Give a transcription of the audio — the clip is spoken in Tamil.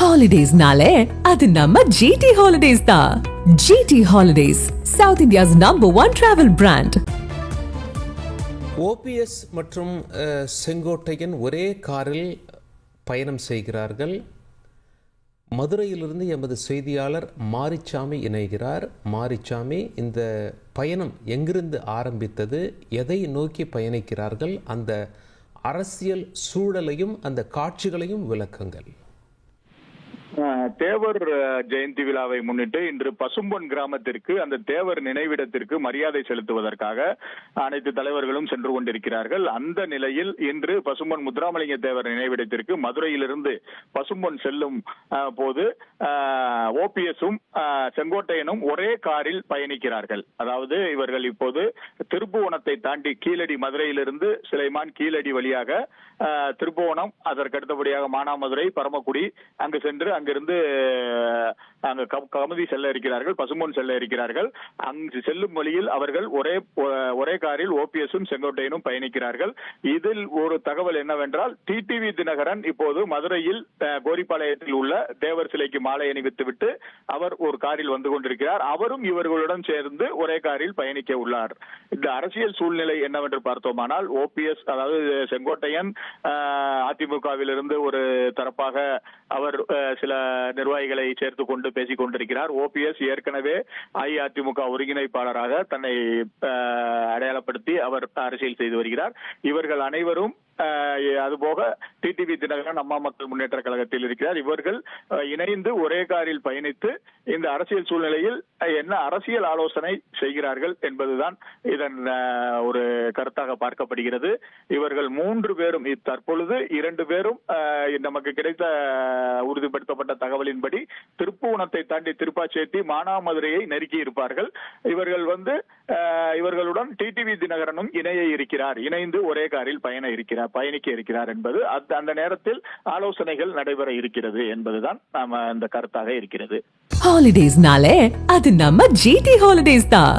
ஹாலிடேஸ்னாலே அது நம்ம ஜிடி ஹாலிடேஸ் தான் GT holidays south India's number one travel brand OPS மற்றும் செங்கோட்டையன் ஒரே காரில் பயணம் செய்கிறார்கள். மதுரையிலிருந்து எமது செய்தியாளர் மாரிச்சாமி இணைகிறார். மாரிச்சாமி இந்த பயணம் எங்கிருந்து ஆரம்பித்தது? எதை நோக்கி பயணிக்கிறார்கள்? அந்த அரசியல் சூழலையும் அந்த காட்சிகளையும் விளக்குங்கள். தேவர் ஜெயந்தி விழாவை முன்னிட்டு இன்று பசும்பொன் கிராமத்திற்கு அந்த தேவர் நினைவிடத்திற்கு மரியாதை செலுத்துவதற்காக அனைத்து தலைவர்களும் சென்று கொண்டிருக்கிறார்கள். அந்த நிலையில் இன்று பசும்பொன் முத்துராமலிங்க தேவர் நினைவிடத்திற்கு மதுரையிலிருந்து பசும்பொன் செல்லும் போது ஓபிஎஸும் செங்கோட்டையனும் ஒரே காரில் பயணிக்கிறார்கள். அதாவது இவர்கள் இப்போது திருப்புவனத்தை தாண்டி கீழடி மதுரையிலிருந்து சிலைமான் கீழடி வழியாக திருப்புவனம் அதற்கு அடுத்தபடியாக மானாமதுரை பரமக்குடி அங்கு சென்று அங்கு அங்கிருந்து அங்கு கமுதி செல்ல இருக்கிறார்கள் பசும்பொன் செல்ல இருக்கிறார்கள் அங்கு செல்லும் வழியில் அவர்கள் ஒரே ஒரே காரில் ஓபிஎஸும் செங்கோட்டையனும் பயணிக்கிறார்கள். இதில் ஒரு தகவல் என்னவென்றால் டிடிவி தினகரன் இப்போது மதுரையில் கோரிப்பாளையத்தில் உள்ள தேவர் சிலைக்கு மாலை அணிவித்துவிட்டு அவர் ஒரு காரில் வந்து கொண்டிருக்கிறார். அவரும் இவர்களுடன் சேர்ந்து ஒரே காரில் பயணிக்க உள்ளார். இந்த அரசியல் சூழ்நிலை என்னவென்று பார்த்தோமானால் ஓபிஎஸ் அதாவது செங்கோட்டையன் அதிமுகவிலிருந்து ஒரு தரப்பாக அவர் சில நிர்வாகிகளை சேர்த்து கொண்டு பேசிக் கொண்டிருக்கிறார். ஓபிஎஸ் ஏற்கனவே அஇஅதிமுக ஒருங்கிணைப்பாளராக தன்னை அடையாளப்படுத்தி அவர் அரசியல் செய்து வருகிறார். இவர்கள் அனைவரும் அதுபோக டிடிவி தினகரன் அம்மா மக்கள் முன்னேற்ற கழகத்தில் இருக்கிறார். இவர்கள் இணைந்து ஒரே காரில் பயணித்து இந்த அரசியல் சூழ்நிலையில் என்ன அரசியல் ஆலோசனை செய்கிறார்கள் என்பதுதான் இதன் ஒரு கருத்தாக பார்க்கப்படுகிறது. இவர்கள் மூன்று பேரும் தற்பொழுது இரண்டு பேரும் நமக்கு கிடைத்த உறுதிப்படுத்தப்பட்ட தகவலின்படி திருப்புவனத்தை தாண்டி திருப்பாச்சேத்தி மானாமதுரையை நெருக்கி இருப்பார்கள். இவர்கள் வந்து இவர்களுடன் டிடிவி தினகரனும் இணைய இருக்கிறார். இணைந்து ஒரே காரில் பயண இருக்கிறார் பயணிக்க இருக்கிறார் என்பது அந்த நேரத்தில் ஆலோசனைகள் நடைபெற இருக்கிறது என்பதுதான் நாம அந்த கருத்தாக இருக்கிறது. ஹாலிடேஸ்னாலே அது நம்ம ஜிடி ஹாலிடேஸ் தான்.